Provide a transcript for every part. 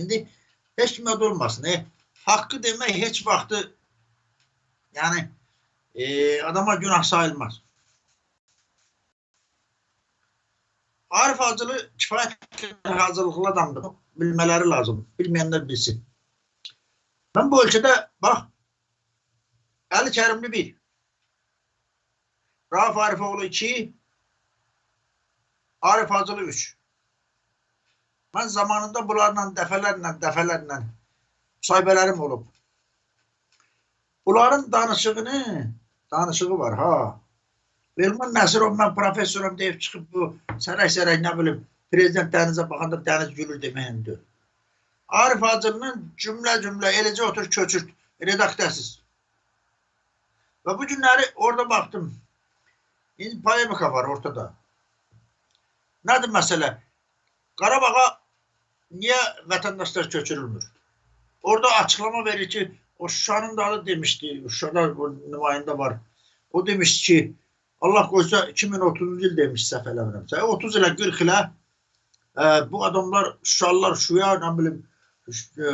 İndi heç kimə də olmasın. E, haqqı demək heç vaxtı yəni e, adama günah sayılmaz. Arif Hacılı kifayət hazırlıqlı adamdır. Bilmələri lazım. Bilməyənlər bilsin. Mən bu ölkədə bax Əli Kərimli 1 Rauf Arifoğlu 2 Arif Hacılı 3 Mən zamanında bunlarla dəfələrlə, dəfələrlə müsahibələrim olub. Bunların danışığını, danışığı var ha. Elman Nəsirov mən professorum deyib çıxıb bu sərək-sərək nə bilim prezident dənizə baxanda dəniz gülür deməyindir. Arif Hacılının cümlə-cümlə eləcə otur köçürt redaktəsiz. Və bu günləri orada baxdım. İndi polemika var ortada. Nədir məsələ? Qarabağa niye vatandaşlar köçürülmür? Orada açıklama verir ki o Şuşanın da adı demişti. Şuşada bu nümayəndə var. O demiş ki Allah koysa 2030 yıl demiş səhv eləmirəmsə. 30 ilə 40 ilə e, bu adamlar Şuşalılar Şuya nə bilim e,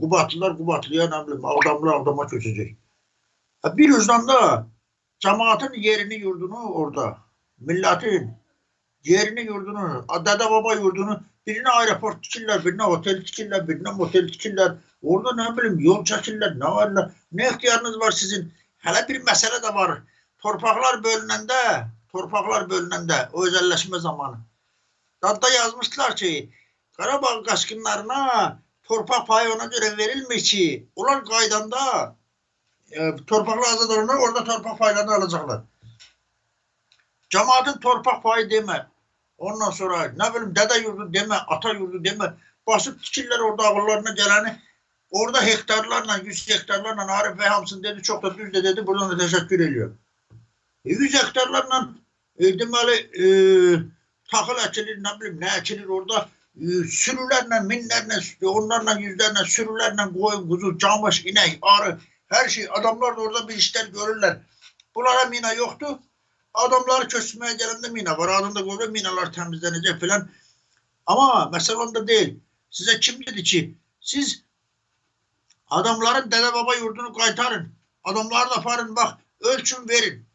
Qubatlılar Qubatlıya nə bilim adamlar adama köçəcək. E, bir yüzden de cemaatin yerini yurdunu orada milletin yerini yurdunu, dede baba yurdunu Birine aeroport tikirler, birine otel tikirler, birine motel tikirler. Orada ne bileyim yol çəkirlər, ne varlar. Ne ihtiyarınız var sizin? Hele bir mesele de var. Torpaqlar bölünəndə, torpaqlar bölünəndə o özelleşme zamanı. Dadda yazmışlar ki, Qarabağ qaçqınlarına torpaq payı ona göre verilmir ki, onlar qaydanda e, torpaqlar azad olunur, orada torpaq paylarını alacaqlar. Cemaatin torpaq payı demə. Ondan sonra ne bileyim dede yurdu deme, ata yurdu deme. Basıp tikirler orada ağırlarına geleni. Orada hektarlarla, yüz hektarlarla Arif Bey hamsın dedi. Çok da düz de dedi. Buradan da teşekkür ediyor. E, yüz hektarlarla e, deməli e, taxıl əkilir, nə bilim, nə əkilir orada e, sürülərlə, minlərlə, onlarla, yüzlərlə, sürülərlə qoyun, quzu, camış, inək, arı, hər şey. Adamlar da orada bir işler görürlər. Bunlara mina yoktu. Adamları köçmeye gelen mina var. Adında göre minalar temizlenecek falan. Ama mesele onda değil. Size kim dedi ki siz adamların dede baba yurdunu kaytarın. Adamları da parın bak ölçün verin.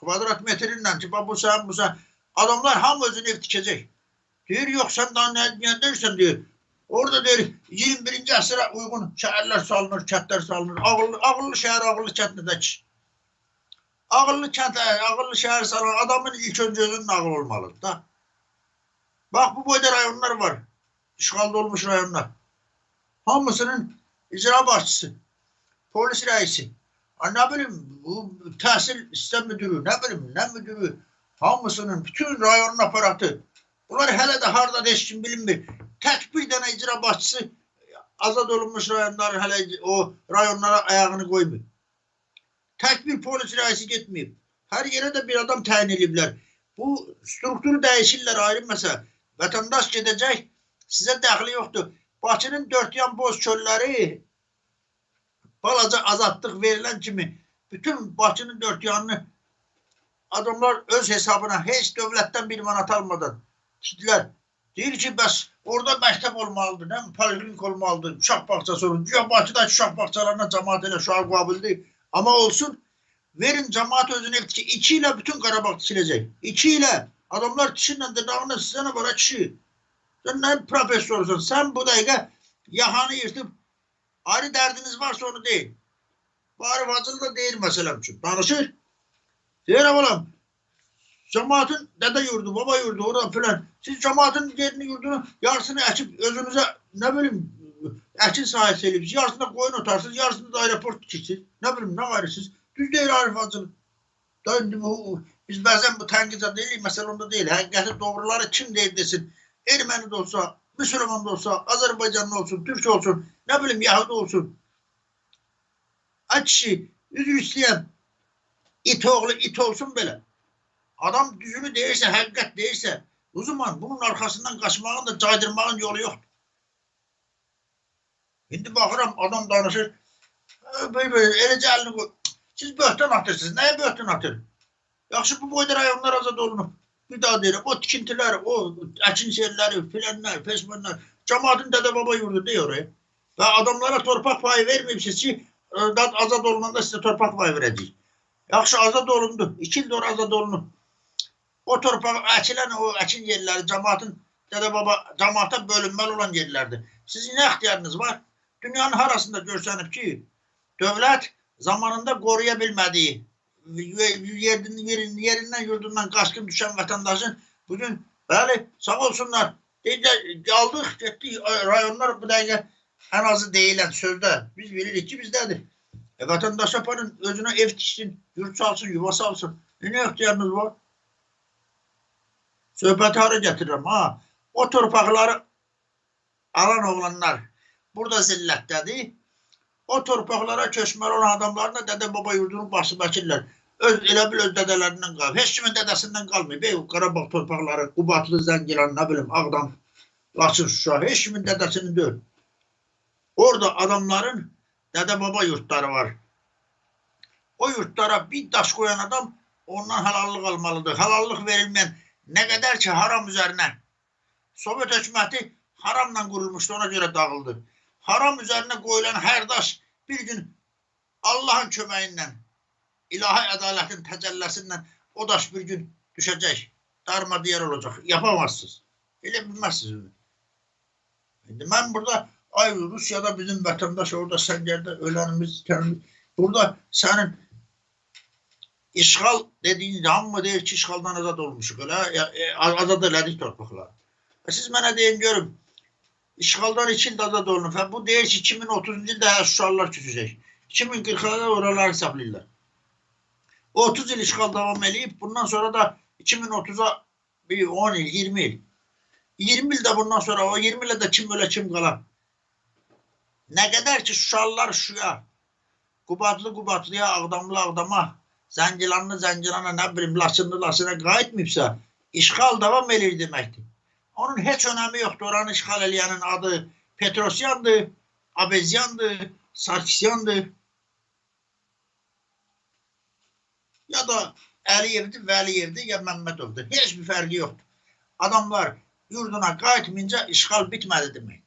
Kvadrat metreyle ki bu sen bu sen. Adamlar ham özünü dikecek. Diyor yok sen daha ne, ne dersen diyor. Orada diyor 21. asıra uygun şehirler salınır, kentler salınır. Ağıllı, ağıllı şehir, ağıllı kentindeki. Ağıllı kent, ağıllı şehir salan adamın ilk önce özünün ağıl olmalı da. Bak bu boyda rayonlar var. İşgalde olmuş rayonlar. Hamısının icra başçısı, polis reisi, ne bileyim bu tahsil sistem müdürü, ne bileyim ne müdürü, hamısının bütün rayonun aparatı. Bunlar hele de harda deşkin bilinmir. Tek bir tane icra başçısı azad olunmuş rayonlar hele o rayonlara ayağını koymuyor. Tek bir polis reisi gitmeyip her yere de bir adam tayin ediblər. Bu strukturu dəyişirlər ayrı məsələ. Vətəndaş gedəcək, sizə dəxli yoxdur. Bakının dört yan boz çölləri balaca azadlıq verilən kimi bütün Bakının dört yanını adamlar öz hesabına heç dövlətdən bir manat almadan tikdilər. Deyir ki, bəs orada məktəb olmalıdır, nə poliklinik olmalıdır, uşaq bağçası olur. Güya Bakıdakı uşaq bağçalarına cəmaat elə uşağı qabildir. Ama olsun verin cemaat özüne ki iki ile bütün Karabağ silecek. İki ile adamlar kişinin dırnağına size ne var kişi. Sen ne profesörsün? Sen bu dakika yahanı yırtıp ayrı derdiniz varsa onu değil. Bari fazla da değil meselem için. Danışır. Diğer oğlum cemaatin dede yurdu, baba yurdu orada filan. Siz cemaatin yerini yurdunu yarısını açıp özünüze ne bileyim Əkin sahəsi eləyib. Yarısında qoyun otarsınız, yarısında da aeroport tikirsiniz. Nə bilim, nə qarısınız? Düz deyil Arif Hacılı. Da indi bu, biz bəzən bu tənqizə deyilik, məsələ onda deyil. Həqiqəti doğruları kim deyir desin. Erməni də olsa, Müslüman da olsa, Azərbaycanlı olsun, Türk olsun, nə bilim, Yahudi olsun. Ay kişi, üzr istəyən it oğlu it olsun belə. Adam düzünü deyirsə, həqiqət deyirsə, o zaman bunun arkasından qaçmağın da caydırmağın yolu yoxdur. Şimdi bakıram adam danışır. Böyle böyle eləcə əlini qoy. Siz böhtan atırsınız. Nəyə böhtan atır? Yaxşı bu boyda rayonlar azad olunub. Bir daha deyirəm, o tikintilər, o əkin yerləri, filanlar, peşmanlar, Cemaatin dede baba yurdu değil oraya. Ve adamlara torpak payı vermemişsiniz ki e, azad olunanda size torpak payı vereceğiz. Yaxşı azad olundu. İki ildir azad olundu. O torpak əkilen o əkin yerləri cemaatin dede baba cemaata bölünmeli olan yerlerdi. Sizin ne ihtiyarınız var? Dünyanın harasında görsənib ki devlet zamanında koruyabilmediği ve yerin, yerin, yerinden yurdundan kaçkın düşen vatandaşın bugün bəli sağ olsunlar deyəcək, aldıq getdik rayonlar bu dəqiqə ən azı deyilən sözdə biz bilirik ki bizdədir. E, vatandaş aparın özünə ev tiksin, yurt salsın, yuva salsın. E, ne ihtiyarınız var? Söhbəti hara gətirirəm ha? O torpaqları alan oğlanlar burada zillətdədir. O torpaqlara köçməli olan adamların da dədə baba yurdunun başındakilər. Öz, elə bil öz dədələrindən qalıb. Heç kimin dədəsindən qalmayıb. Ey, Qarabağ torpaqları, Qubatlı, Zəngilan, nə bilim, Ağdam, Laçın, Şuşa. Heç kimin dədəsinin deyil. Orada adamların dədə baba yurtları var. O yurtlara bir daş koyan adam ondan halallıq almalıdır. Halallıq verilmeyen ne kadar ki haram üzerine Sovyet hükümeti haramla kurulmuştu ona göre dağıldı. Haram üzerine koyulan her daş bir gün Allah'ın kömeğiyle ilahi adaletin tecellisinden o daş bir gün düşecek. Darma diğer olacak. Yapamazsınız. Öyle bilmezsiniz onu. Şimdi ben burada ay Rusya'da bizim vatandaş orada Sencer'de ölenimiz kendimiz. Burada senin işgal dediğin hamı değil ki işgaldan azad olmuşuk. Öyle e, azad elədik torpaqlar. E, siz mənə deyin görüm. İşgaldan iki ildə azad olunub. Və bu deyir ki 2030-cu ildə Şuşalılar küsəcək. 2040-da oralar hesablayırlar. 30 il işgal devam edip bundan sonra da 2030'a bir 10 il, 20 il. 20 il de bundan sonra o 20 ilde kim öyle kim kalan. Ne kadar ki Şuşalılar şuya, Kubatlı Kubatlıya, Ağdamlı Ağdama, Zəngilanlı Zəngilana, ne bileyim Laçınlı Laçına qayıtmayıbsa, işgal devam edir deməkdir. Onun heç önemi yoktur. Oranı işgal eləyənin adı Petrosyandır, Abezyandır, Sarkisyandır. ya da Əliyevdir, Vəliyevdir, ya Məmmədovdur. Heç bir fərqi yoxdur. Adamlar yurduna qayıtmayınca işğal bitmədi demək.